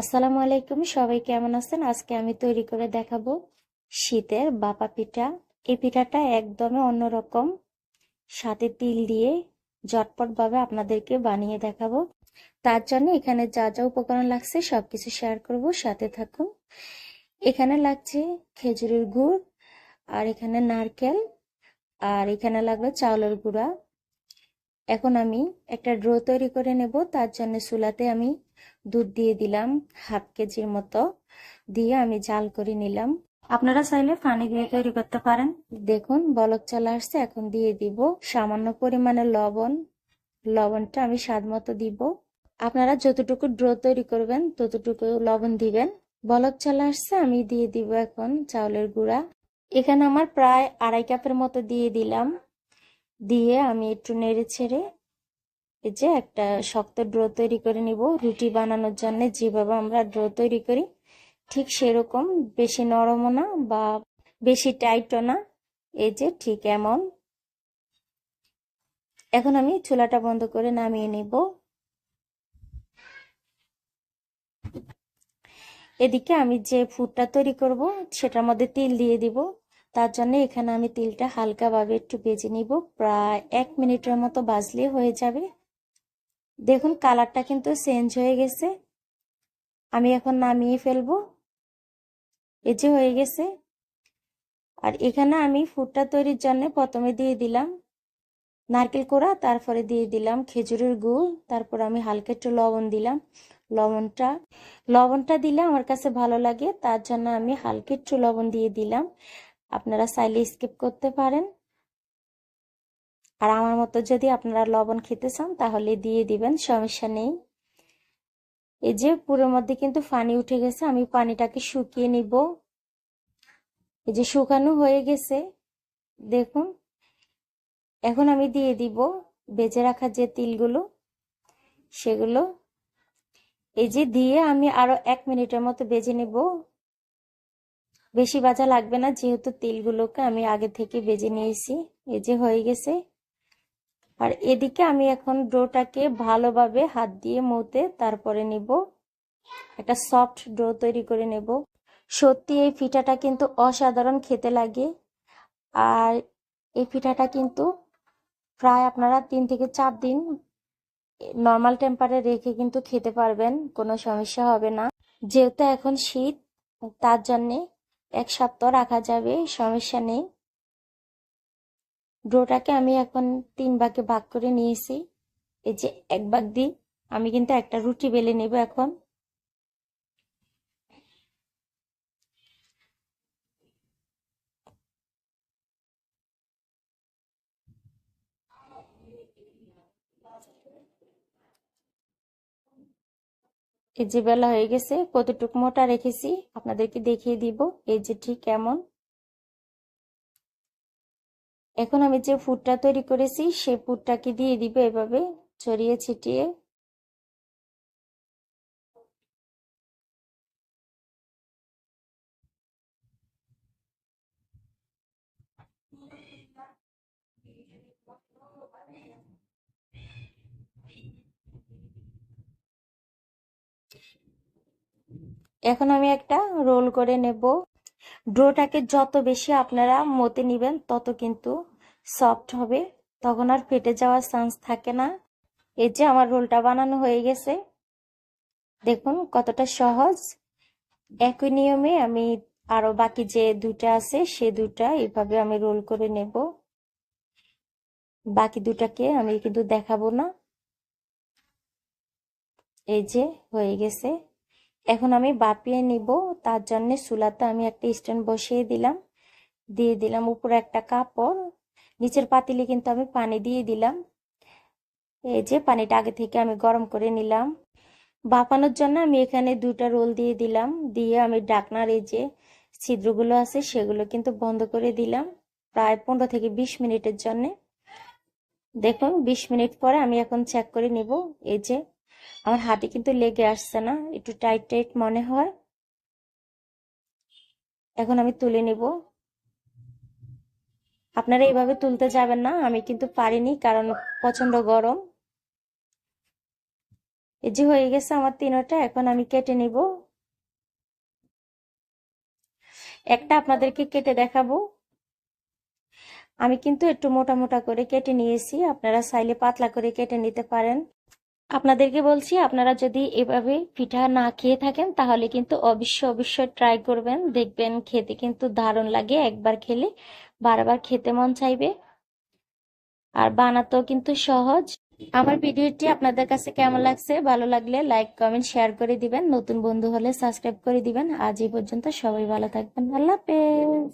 আসসালামু আলাইকুম, সবাই কেমন আছেন? আজকে আমি তৈরি করে দেখাবো শীতের বাপা পিঠা। এই পিঠাটা একদমই অন্যরকম। সাথে তিল দিয়ে ঝটপট ভাবে আপনাদেরকে বানিয়ে দেখাবো। তার জন্য এখানে যা যা উপকরণ লাগছে সবকিছু শেয়ার করব, সাথে থাকুন। এখানে লাগছে খেজুরের গুড়, আর এখানে নারকেল, আর এখানে লাগবে চাউলের গুঁড়া। এখন আমি একটা ড্রো তৈরি করে নেব। তার জন্য চুলাতে আমি দুধ দিয়ে দিলাম হাফ কেজির মতো। দিয়ে আমি জাল করে নিলাম। আপনারা চাইলে পানি দিয়ে তৈরি করতে পারেন। দেখুন, বলক চলে আসছে। এখন দিয়ে দিব সামান্য পরিমাণে লবণ। লবণটা আমি স্বাদ মতো দিব। আপনারা যতটুকু ড্রো তৈরি করবেন, ততটুকু লবণ দিবেন। বলক চলে আসছে, আমি দিয়ে দিব এখন চাউলের গুঁড়া। এখানে আমার প্রায় আড়াই কাপের মতো দিয়ে দিলাম। দিয়ে আমি একটু নেড়ে ছেড়ে এই যে একটা শক্ত ড্রো তৈরি করে নিব। রুটি বানানোর জন্য যেভাবে আমরা ড্রো তৈরি করি, ঠিক সেরকম বেশি নরমও না বা বেশি টাইটও না। এই যে ঠিক এমন। এখন আমি চুলাটা বন্ধ করে নামিয়ে নিব। এদিকে আমি যে ফুডটা তৈরি করব, সেটার মধ্যে তিল দিয়ে দিব। তার জন্য এখানে আমি তিলটা হালকাভাবে একটু ভেজে নিব। প্রায় এক মিনিটের মতো বাজলে হয়ে যাবে। দেখুন কালারটা কিন্তু চেঞ্জ হয়ে গেছে। আমি এখন নামিয়ে ফেলব। এই যে হয়ে গেছে। আর এখানে আমি ফুডটা তৈরির জন্য প্রথমে দিয়ে দিলাম নারকেল কোড়া, তারপরে দিয়ে দিলাম খেজুরের গুড়, তারপর আমি হালকা একটু লবণ দিলাম। লবণটা লবণটা দিলে আমার কাছে ভালো লাগে, তার জন্য আমি হালকা একটু লবণ দিয়ে দিলাম। আপনারা চাইলে স্কিপ করতে পারেন। আর আমার মতো যদি আপনারা লবণ খেতে চান, তাহলে দিয়ে দিবেন, সমস্যা নেই। এই যে পুরের মধ্যে কিন্তু পানি উঠে গেছে, আমি পানিটাকে শুকিয়ে নিব। এই যে শুকানো হয়ে গেছে, দেখুন। এখন আমি দিয়ে দিব বেজে রাখা যে তিলগুলো, সেগুলো। এই যে দিয়ে আমি আরও এক মিনিটের মতো বেজে নেব। বেশি বাজা লাগবে না, যেহেতু তিলগুলোকে আমি আগে থেকে বেজে নিয়েছি। এই যে হয়ে গেছে। আর এদিকে আমি এখন ডোটাকে ভালোভাবে হাত দিয়ে মতে তারপরে নিব। একটা সফট ডো তৈরি করে নেব। সত্যি এই পিঠাটা কিন্তু অসাধারণ খেতে লাগে। আর এই পিঠাটা কিন্তু প্রায় আপনারা তিন থেকে চার দিন নর্মাল টেম্পারে রেখে কিন্তু খেতে পারবেন, কোনো সমস্যা হবে না। যেহেতু এখন শীত, তার জন্যে এক সপ্তাহ রাখা যাবে, সমস্যা নেই। ডোটাকে আমি এখন তিন ভাগে ভাগ করে নিয়েছি। এই যে এক ভাগ দিই, আমি কিন্তু একটা রুটি বেলে নেব এখন। এই যে বেলা হয়ে গেছে, কতটুকু মোটা রেখেছি আপনাদেরকে দেখিয়ে দিব। এই যে ঠিক কেমন এখন আমি যে ফুটটা তৈরি করেছি, সেই ফুটটাকে দিয়ে দিব এভাবে, ছড়িয়ে ছিটিয়ে। এখন আমি একটা রোল করে নেব। ডোটাকে যত বেশি আপনারা মতে নিবেন, তত কিন্তু সফট হবে। তখন আর ফেটে যাওয়ার চান্স থাকে না। এই যে আমার রোলটা বানানো হয়ে গেছে। দেখুন কতটা সহজ। একই নিয়মে আমি আরও বাকি যে দুটা আছে, সে দুটা এভাবে আমি রোল করে নেব। বাকি দুটাকে আমি কিন্তু দেখাবো না। এই যে হয়ে গেছে। এখন আমি বাপিয়ে নিব। তার জন্যে চুলাতে আমি একটা স্ট্যান্ড বসিয়ে দিলাম। দিয়ে দিলাম উপরে একটা কাপড়। নিচের পাতিলে কিন্তু আমি পানি দিয়ে দিলাম। এই যে পানিটা আগে থেকে আমি গরম করে নিলাম। বাপানোর জন্য আমি এখানে দুটা রোল দিয়ে দিলাম। দিয়ে আমি ডাকনার এই যে ছিদ্রগুলো আছে সেগুলো কিন্তু বন্ধ করে দিলাম প্রায় পনেরো থেকে বিশ মিনিটের জন্যে। দেখুন, বিশ মিনিট পরে আমি এখন চেক করে নিব। এই যে আমার হাতে কিন্তু লেগে আসছে না, একটু টাইট টাইট মনে হয়। এখন আমি তুলে নিব। আপনারা এইভাবে তুলতে যাবেন না, আমি কিন্তু পারিনি কারণ প্রচণ্ড গরম। এই যে হয়ে গেছে আমার তিনোটা, এখন আমি কেটে নিব। একটা আপনাদেরকে কেটে দেখাবো। আমি কিন্তু একটু মোটা মোটা করে কেটে নিয়েছি, আপনারা চাইলে পাতলা করে কেটে নিতে পারেন। আপনাদেরকে বলছি, আপনারা যদি এভাবে পিঠা না খেয়ে থাকেন, তাহলে কিন্তু অবশ্যই অবশ্যই ট্রাই করবেন। দেখবেন খেতে কিন্তু দারুণ লাগে। একবার খেলে বারবার খেতে মন চাইবে। আর বানাতেও কিন্তু সহজ। আমার ভিডিওটি আপনাদের কাছে কেমন লাগছে, ভালো লাগলে লাইক কমেন্ট শেয়ার করে দিবেন। নতুন বন্ধু হলে সাবস্ক্রাইব করে দিবেন। আজ এই পর্যন্ত সবাই ভালো থাকবেন। আল্লাহ হাফেজ।